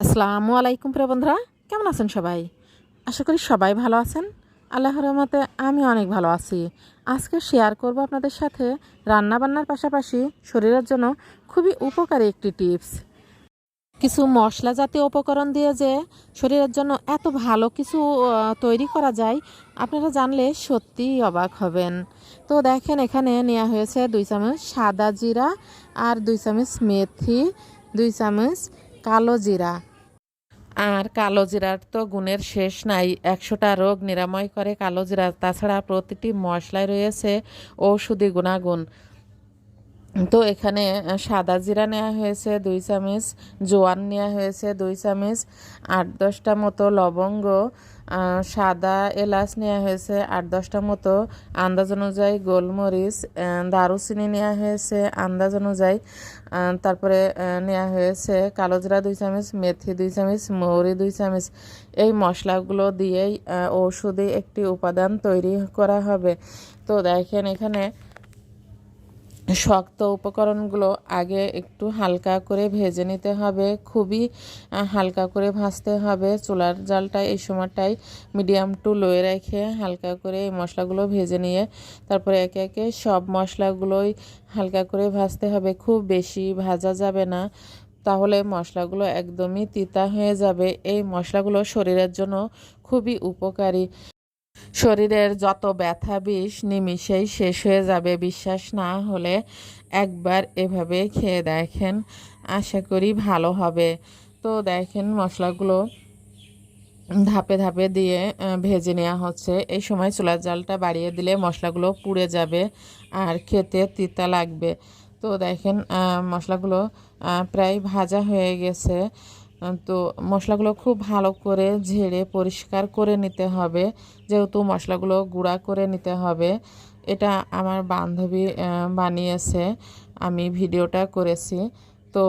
আসসালামু আলাইকুম প্রিয় বন্ধুরা, কেমন আছেন সবাই? আশা করি সবাই ভালো আছেন। আল্লাহর রহমতে আমি অনেক ভালো আছি। আজকে শেয়ার করব আপনাদের সাথে রান্না বান্নার পাশাপাশি শরীরের জন্য খুবই উপকারী একটি টিপস কিছু মশলা জাতীয় উপকরণ দিয়ে যে শরীরের জন্য এত ভালো কিছু তৈরি করা যায়, আপনারা জানলে সত্যিই অবাক হবেন। তো দেখেন এখানে নেওয়া হয়েছে দুই চামচ সাদা জিরা আর দুই চামচ মেথি, দুই চামচ কালো জিরা। আর কালো জিরার তো গুণের শেষ নাই, একশোটা রোগ নিরাময় করে কালো জিরা। তাছাড়া প্রতিটি মশলায় রয়েছে ঔষধি গুণাগুণ। তো এখানে সাদা জিরা নেওয়া হয়েছে, দুই চামচ জোয়ান নেওয়া হয়েছে, দুই চামচ আট দশটা মতো লবঙ্গ সাদা এলাচ নেওয়া হয়েছে, আট দশটা মতো আন্দাজ অনুযায়ী গোলমরিচ দারুচিনি নেওয়া হয়েছে, আন্দাজ অনুযায়ী তারপরে নেওয়া হয়েছে কালো জিরা দুই চামচ, মেথি দুই চামচ, মৌরি দুই চামচ। এই মশলাগুলো দিয়েই ঔষধি একটি উপাদান তৈরি করা হবে। তো দেখেন এখানে শক্ত উপকরণগুলো আগে একটু হালকা করে ভেজে নিতে হবে, খুবই হালকা করে ভাজতে হবে। চুলার জালটা এই সময়টাই মিডিয়াম টু লোয়ে রেখে হালকা করে এই মশলাগুলো ভেজে নিয়ে তারপরে একে একে সব মশলাগুলোই হালকা করে ভাজতে হবে। খুব বেশি ভাজা যাবে না, তাহলে মশলাগুলো একদমই তিতা হয়ে যাবে। এই মশলাগুলো শরীরের জন্য খুবই উপকারী। শরীরের যত ব্যথা, বিষ, নিমিষেই শেষ হয়ে যাবে। বিশ্বাস না হলে একবার এভাবে খেয়ে দেখেন, আশা করি ভালো হবে। তো দেখেন মশলাগুলো ধাপে ধাপে দিয়ে ভেজে নেওয়া হচ্ছে। এই সময় চুলার জালটা বাড়িয়ে দিলে মশলাগুলো পুড়ে যাবে আর খেতে তিতা লাগবে। তো দেখেন মশলাগুলো প্রায় ভাজা হয়ে গেছে। তো মশলাগুলো খুব ভালো করে ঝেড়ে পরিষ্কার করে নিতে হবে, যেহেতু মশলাগুলো গুঁড়া করে নিতে হবে। এটা আমার বান্ধবী বানিয়েছে, আমি ভিডিওটা করেছি। তো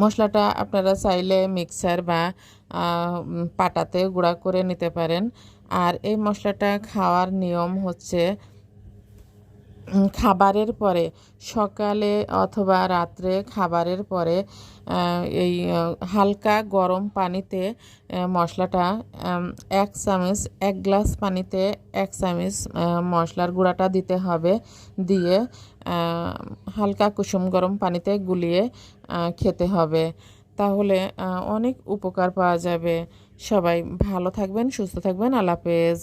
মশলাটা আপনারা চাইলে মিক্সার বা পাটাতে গুঁড়া করে নিতে পারেন। আর এই মশলাটা খাওয়ার নিয়ম হচ্ছে খাবারের পরে, সকালে অথবা রাত্রে খাবারের পরে এই হালকা গরম পানিতে মশলাটা এক চামচ, এক গ্লাস পানিতে এক চামচ মশলার গুঁড়াটা দিতে হবে। দিয়ে হালকা কুসুম গরম পানিতে গুলিয়ে খেতে হবে। তাহলে অনেক উপকার পাওয়া যাবে। সবাই ভালো থাকবেন, সুস্থ থাকবেন। আল্লাহ হাফেজ।